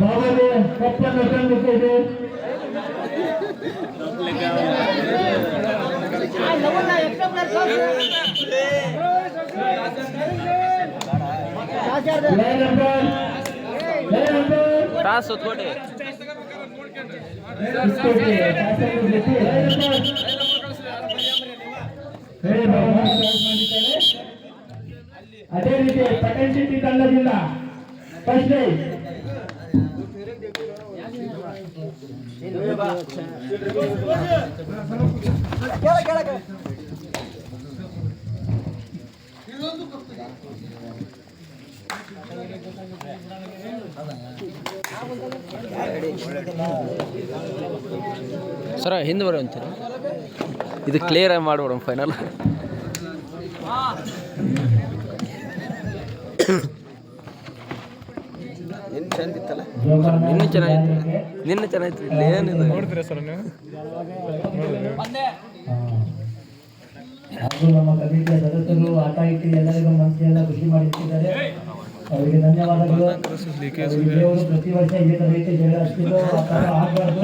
ಬಾಬಾಗೆ ಕಪ್ಪನ್ನು ತಂದಿದ್ದೇವೆ line number line number toss ಹೊತ್ಕೊಡಿ ಅದೇ ರೀತಿ ಪಟೇಲ್ ಸಿಟಿ ತಂಡದಿಂದ ಫಸ್ಟ್ ಸರ ಹಿಂದೆ ಬರೋ ಅಂತೀರ? ಇದು ಕ್ಲಿಯರ್ ಆಗಿ ಮಾಡ್ಬಿಡೋಣ ಫೈನಲ್ ಇನ್ನೂ ಚೆನ್ನಾಗಿತ್ತು. ನಿನ್ನೆ ಚೆನ್ನಾಗಿತ್ತು. ಇಲ್ಲಿ ಏನಿದೆ? ಹಾಗೂ ನಮ್ಮ ಕಮಿಟಿಯ ಸದಸ್ಯರು ಆಟ ಇಟ್ಟು ಎಲ್ಲರಿಗೂ ಮನಸ್ಸಿನಿಂದ ಖುಷಿ ಮಾಡಿಟ್ಟಿದ್ದಾರೆ ಅವರಿಗೆ ಧನ್ಯವಾದಗಳು. ದೇವರು ಪ್ರತಿ ವರ್ಷ ಇದೇ ತರ ರೀತಿ ಜಗಳ ಆಗ್ಬಾರ್ದು.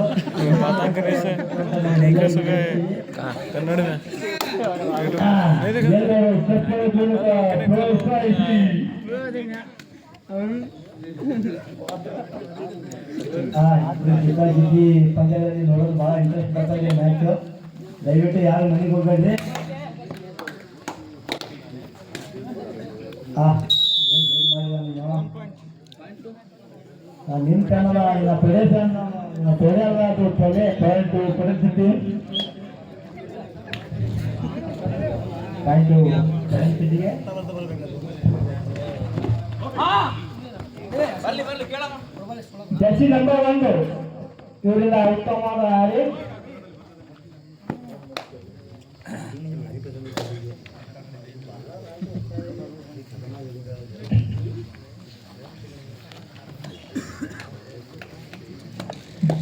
ಚಪ್ಪಾಳೆ ಇದು ಪಂದ್ಯದಲ್ಲಿ ನೋಡೋದು ಬಹಳ ಇಂಟ್ರೆಸ್ಟ್ ಬರ್ತಾ ಇದೆ ಮ್ಯಾಚ್ ದಯವಿಟ್ಟು ಯಾರು ಮನೆಗೆ ಹೋಗ್ಬೇಡ್ರಿ. ನಿನ್? ಚಾನಲ್ ನಿನ್ನ ಪೆಡೆ ಚಾನಲ್ ಪೆಡೆ ಅಲ್ಲ ಅದು ಪೆಡೆ ಪರಿಸ್ಥಿತಿ ಪರಿಸ್ಥಿತಿಗೆ ಜರ್ಸಿ ನಂಬರ್ ಒಂದು ಇವರಿಂದ ಉತ್ತಮವಾದ ಹಾಡಿ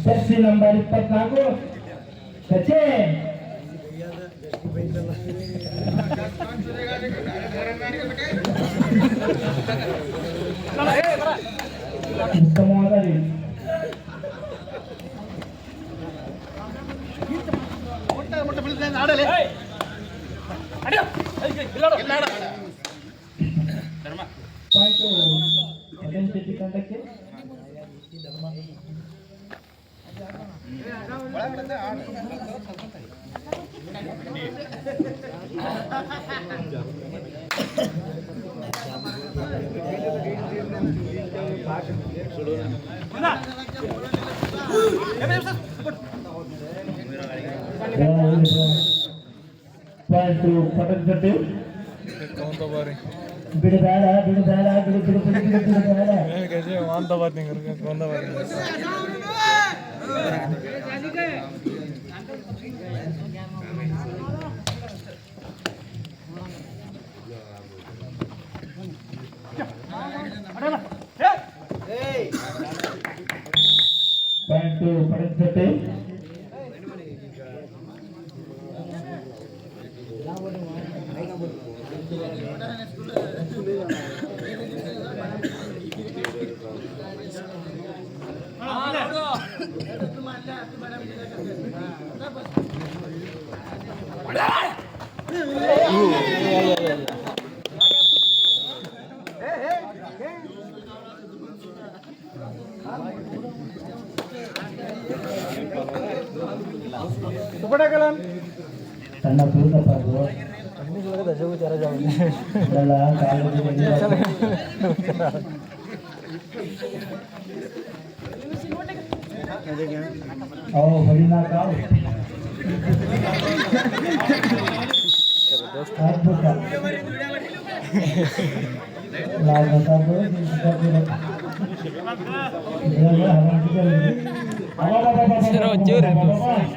ಜರ್ಸಿ ನಂಬರ್ ಇಪ್ಪತ್ನಾಲ್ಕು ಸಚಿನ್ ಉತ್ತಮವಾದ ರೀತಿ ಪಾಯಿಂಟು ಪಾಯಿಂಟು ಪಟನ್ ಜೊತೆ ಬಿಡಬೇಡ ಬಿಡಬೇಡ ಬಿಡು ಬಿಡು ಬಿಡು ಬಿಡು ಬಿಡಬೇಡ ಪಾಯಿಂಟು ಪಟನ್ ಜೊತೆ ಸಣ್ಣ ಪೂರ್ಣಪ್ಪ ಅದು ಇದೆಲ್ಲ ಕಾಲೇಜಿಗೆ ಓ ಹೊಡಿನಾಕ ಅದ್ಭುತ ಲಾಲ್ ಪ್ರಸಾದ್ ಸರ್, ಒಂಚೂರು ಇದು. ಜಿಂಗಿದು ಹಾ ಕಿತ್ತೆ ಜೊತೆ ಹೋರಾಟ ಏ ಹೊಡೆದ್ರಿ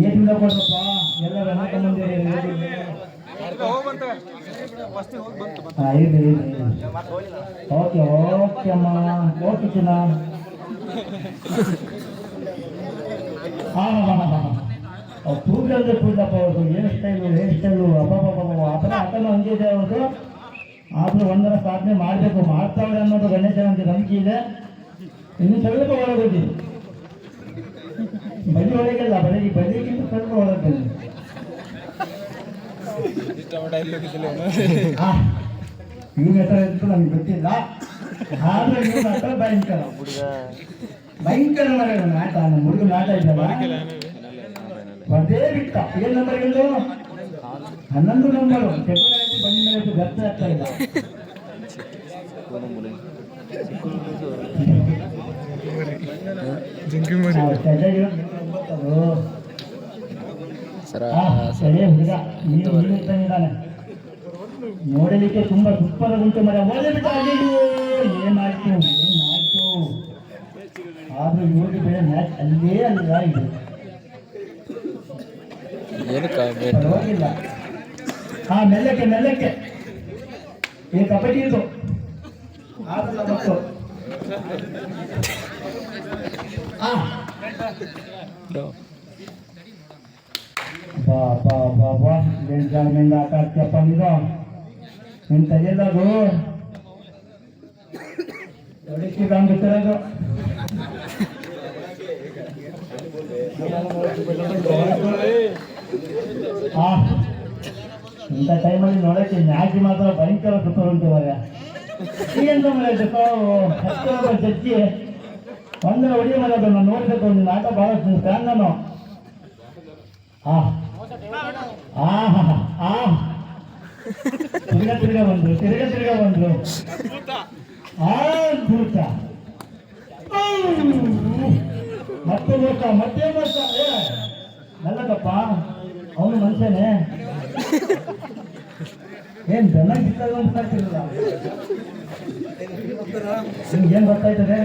ಏನಿಲ್ಲ ಕೊಡ್ರಪ್ಪ. ಎಲ್ಲ ಇರ್ಲಿ ಓಕೆ ಓಕೆ ಅಮ್ಮ. ಅವ್ರದ್ದು. ಹೇರ್ ಸ್ಟೈಲು ಹೇರ್ ಸ್ಟೈಲು ಆ ಥರ ಆತನೂ ಅವ್ರದ್ದು. ಆದರೂ ಒಂದರ ಸಾಧನೆ ಮಾಡಬೇಕು. ಮಾಡ್ತಾವ್ರೆ ಅನ್ನೋದು ಗಣೇಶ ಅಂತ ನಂಬಿಕೆ ಇದೆ. ಇನ್ನು ಸ್ವಲ್ಪ ಒಳಗೋಗಿ ಬಲಿ ಒಳಗೆಲ್ಲ ಬಲಿ ಬಲಿಗಿಂತ ಸ್ವಲ್ಪ ಒಳಗೆ ಇವ್ನ ಹೆಸರು ಎಂತೂ ನಮ್ಗೆ ಗೊತ್ತಿಲ್ಲ. ಆದ್ರೆ ಇವನ ಹತ್ರ ಭಯಂಕರ. ಭಯಂಕರ ಆಟ ನಮ್ಮ ಹುಡುಗನ ಆಟ ಇದ್ದಲ್ಲ ಬಿಟ್ಟ. ಏನ್ ನಂಬರ್ ಇಲ್ಲೋ ಹನ್ನೊಂದು ನಂಬರು ಫೆಬ್ರವರಿ ಬಂದ ಮೇಲೆ ವ್ಯರ್ಥ ಆಗ್ತಾ ಇಲ್ಲ. ಜಿಂಕಿ ಮರಿ. ಸರ ನೋಡಲಿಕ್ಕೆ ತುಂಬಾ ಸೂಪರ್ ಉಂಟು ಮರ. ಬಿಟ್ಟ ಅಯ್ಯೋ ಏನಾಯ್ತು ಏನಾಯ್ತು ಆದ್ರೂ ಇವ್ರಿಗೆ ಬೇರೆ ಮ್ಯಾಚ್ ಅಲ್ಲೇ ಅಲ್ಲ ಇದು ಪರವಾಗಿಲ್ಲ. ಹಾ ಮೆಲ್ಲಕ್ಕೆ ಮೆಲ್ಲಕ್ಕೆ. ಈ ಕಬಡ್ಡಿ ಇದು. ಆಡಲ್ಲ ಮತ್ತು ಆ ಬಾ ಬಾ ಬಾ ಬಾ ಏನ್ ಜಾಗದಿಂದ ಆಟ ಆಡ್ತೀಯಪ್ಪ ನೀನು ನಿನ್ ತೆಗೆಯಲ್ಲದು ಹೊಡಿಸಿ ಕಾಣ್ಬಿಟ್ಟಿರೋದು ಆ ಇಂಥ ಟೈಮಲ್ಲಿ ನೋಡಕ್ಕೆ ಮ್ಯಾಚ್ ಮಾತ್ರ ಭಯಂಕರ ದುಃಖ ಉಂಟು ಮಾರ್ರೆ ಈಗೆಂತ ಮರ ಹತ್ತು ಜಡ್ಜಿ ಒಂದರ ಹೊಡಿಯ ಮರ ಅದನ್ನು ನೋಡಿದಕ್ಕೆ ಒಂದು ನಾಟ ಬಹಳ ಫ್ಯಾನ್ ನಾನು. ಆ. ಆ ಆ ತಿರ್ಗ ತಿರ್ಗ ಬಂದ್ರು. ತಿರ್ಗ ತಿರ್ಗ ಬಂದ್ರು. ಆ ಭೂತ ಮತ್ತೆ ಮೋಸ ಮತ್ತೆ ಮೋಸ ಏ, ನಲ್ಲದಪ್ಪ. ಅವನು ಮನುಷ್ಯನೇ. ಏನ್ ಗಿತ್ತದ ಅಂತ ಏನ್ ಬರ್ತಾ ಅವ್ರು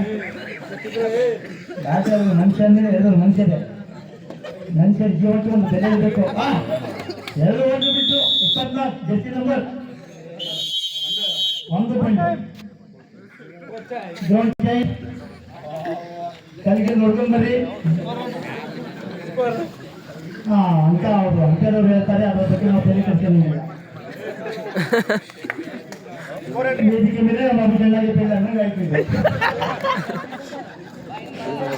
ಮನುಷ್ಯ ಅಂದ್ರೆ ಎಲ್ಲರೂ ಮನುಷ್ಯನೇ ಮನುಷ್ಯರ ಜೀವಕ್ಕೆ ಒಂದು ಬೆಲೆ ಇರಬೇಕು. ಎರಡು ಓದಿ ಬಿಟ್ಟು ಇಪ್ಪತ್ನಾಲ್ಕು ಜರ್ಸಿ ನಂಬರ್ ಒಂದು ಪಾಯಿಂಟ್ ಕಲಿಗೆ ನೋಡ್ಕೊಂಡ್ ಬರ್ರಿ. ಹಾ ಅಂತ ಅವರು ಅಂಕದವ್ರು ಹೇಳ್ತಾರೆ ಅದ್ರ ಬಗ್ಗೆ ನಾವು ತಲೆ ಕಟ್ಕೊಂಡಿಲ್ಲ ವೇದಿಕೆ ಮೇಲೆ ನಮ್ಮ ಚೆನ್ನಾಗಿ ಬೆಲ್ಲ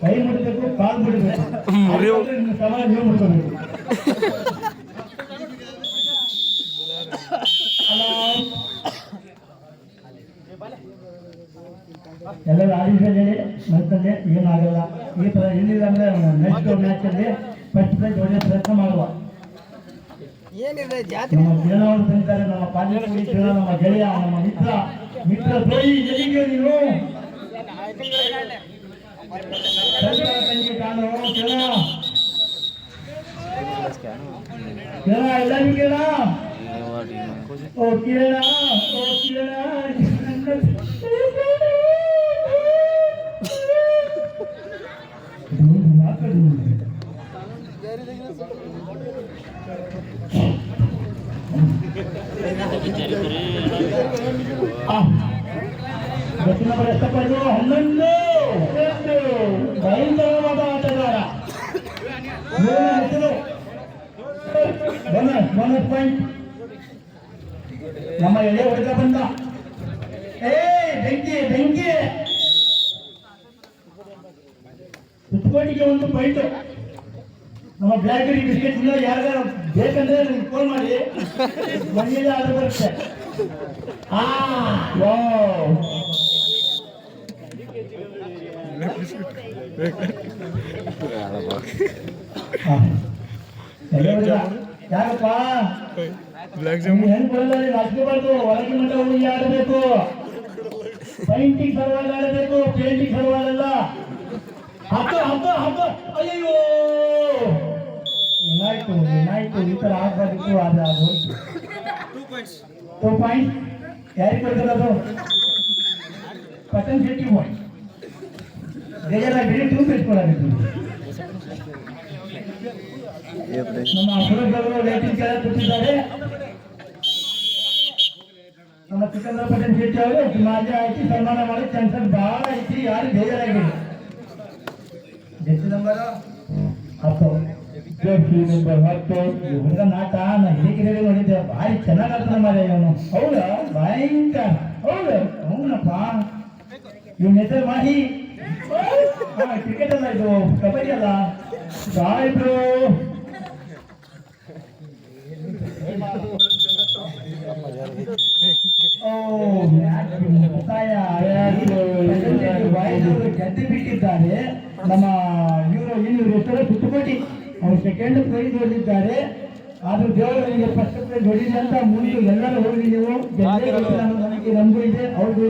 ಕೈ ಮುಡಿದಕ್ಕೆ ಕಾಲು ಬಿಡಬೇಕು ಸಮಾಜ ನೀವು ಮುಡ್ಕೋಬೇಕು ಎಲ್ಲರೂ ಆಡಿಸಲಿ ಮಂತಲ್ಲಿ ಏನಾಗಲ್ಲ. ಈ ಥರ ಏನಿಲ್ಲ ಅಂದ್ರೆ ನೆಕ್ಸ್ಟ್ ಮ್ಯಾಚ್ ಅಲ್ಲಿ ಫಸ್ಟ್ ಪ್ರೈಸ್ ಒಳ್ಳೆ ಪ್ರಯತ್ನ ಮಾಡುವ. ನಮ್ಮ ಗಿರಣವರು ತಂದಿದ್ದಾರೆ ನಮ್ಮ ಪಾಲಿಕೆ ಮಿತ್ರ ನಮ್ಮ ಗೆಳೆಯ ನಮ್ಮ ಮಿತ್ರ. ಮಿತ್ರ ದ್ರೋಹಿ ಎಲ್ಲಿಗೆ ನೀನು ಸರ್ಕಾರ ತಂಗಿ ಕಾಣು ಕಿರಣ ಕಿರಣ ಎಲ್ಲರಿಗೂ ಕಿರಣ ಓ ಕಿರಣ ಓ ಕಿರಣ ಮಾತಾಡಿ ದಕ್ಷಿಣ ಪ್ರಸ್ಥಪಡಿಸುವ ಹನ್ನೊಂದು ಹನ್ನೊಂದು ಬೋನಸ್ ಬೋನಸ್ ಪಾಯಿಂಟ್ ನಮ್ಮ ಎಳೆ ಹುಡುಗ ಬಂದ ಏ ಬೆಂಕಿ ಬೆಂಕಿ ಕುತ್ಕೋಟಿಗೆ ಒಂದು ಪಾಯಿಂಟ್ ನಮ್ಮ ಬ್ಲ್ಯಾಕ್ಬೆರಿ ಬಿಸ್ಕೆಟ್ ಇಲ್ಲ ಯಾರಿಗಾರ ಬೇಕಂದ್ರೆ ನನಗೆ ಫೋನ್ ಮಾಡಿ ಮನೆಯಲ್ಲಿ ಆರ್ಡರ್ ಬರುತ್ತೆ ಆ ವಾವ್ ಹಾ. ಎಲ್ಲರಿಗೂ ಯಾಕಪ್ಪ ಬ್ಲ್ಯಾಕ್ ಜಾಮೂನ್ ಹೆಣ್ಣು ಬರಲ್ಲ ರಾಜಕೀಯಬಾರ್ದು ಒಳಗೆ ಮಟ್ಟ ಹೋಗಿ ಆಡಬೇಕು ಪೈಂಟಿಂಗ್ ಸಲುವಾಗಿ ಆಡಬೇಕು ಪೇಂಟಿಂಗ್ ಸಲುವಾಗಲ್ಲ ಹಕ್ಕ ಹಕ್ಕ ಹಕ್ಕ ಅಯ್ಯೋ ಏನಾಯ್ತು ಏನಾಯ್ತು ಈ ತರ ಆಗ್ಬಾರ್ದಿತ್ತು ಆದ್ರೆ ಅದು ಹೋಯ್ತು ಟೂ ಪಾಯಿಂಟ್ ಯಾರಿಗೆ ಕೊಡ್ತಾರೆ ಅದು ಪತನ್ ಶೆಟ್ಟಿ ಪಾಯಿಂಟ್ ಬೇಜಾರಾಗಿ ಟೂ ಪೇಜ್ ಕೊಡಾಗಿತ್ತು ನಮ್ಮ ಸುರಕ್ಷಗಳು ರೇಟಿಂಗ್ ಕೆಳಗೆ ಕೊಟ್ಟಿದ್ದಾರೆ ನಮ್ಮ ಸಿಕಂದ್ರ ಪಟೇಲ್ ಶೆಟ್ಟಿ ಅವರು ಮಾಜಿ ಆಯ್ತು ಸನ್ಮಾನ ಮಾಡೋ ಚಾನ್ಸಸ್ ಬಹಳ ಐತಿ ಯಾರು ಬೇಜಾರಾಗಿಲ್ಲ ಎಷ್ಟು ನಂಬರ್ ಹತ್ತು ಜರ್ಸಿ ನಂಬರ್ ಹತ್ತು ಈ ಹುಡುಗ ನಾಟ ನಾ ಹಿರಿಕಿರಿ ನೋಡಿದ್ದೆ ಭಾರಿ ಚೆನ್ನಾಗಿ ಆಡ್ತಾನೆ ಮಾರ ಇವನು ಹೌದಾ ಭಯಂಕರ ಹೌದು ಹೌನಪ್ಪ ಇವನ ಹೆಸರು ಮಾಹಿ ಹಾ ಕ್ರಿಕೆಟ್ ಅಲ್ಲ ಇದು ಕಬಡ್ಡಿ ಅಲ್ಲ ಸಾಯ್ಬ್ರು ಓ ಗೆದ್ದು ಬಿಟ್ಟಿದ್ದಾರೆ ನಮ್ಮ ಇವರು ಇವರು ಹೆಸರು ಸೆಕೆಂಡ್ ಪ್ರೈಸ್ ಹೊಂದಿದ್ದಾರೆ ಆದ್ರೂ ದೇವರು ಫಸ್ಟ್ ಪ್ರೈಸ್ ಅಂತ ಮುಂದೆ ಎಲ್ಲರೂ ಹೋಗಿ ನೀವು ನಮಗೂ ಇದೆ ಅವ್ರಿಗೂ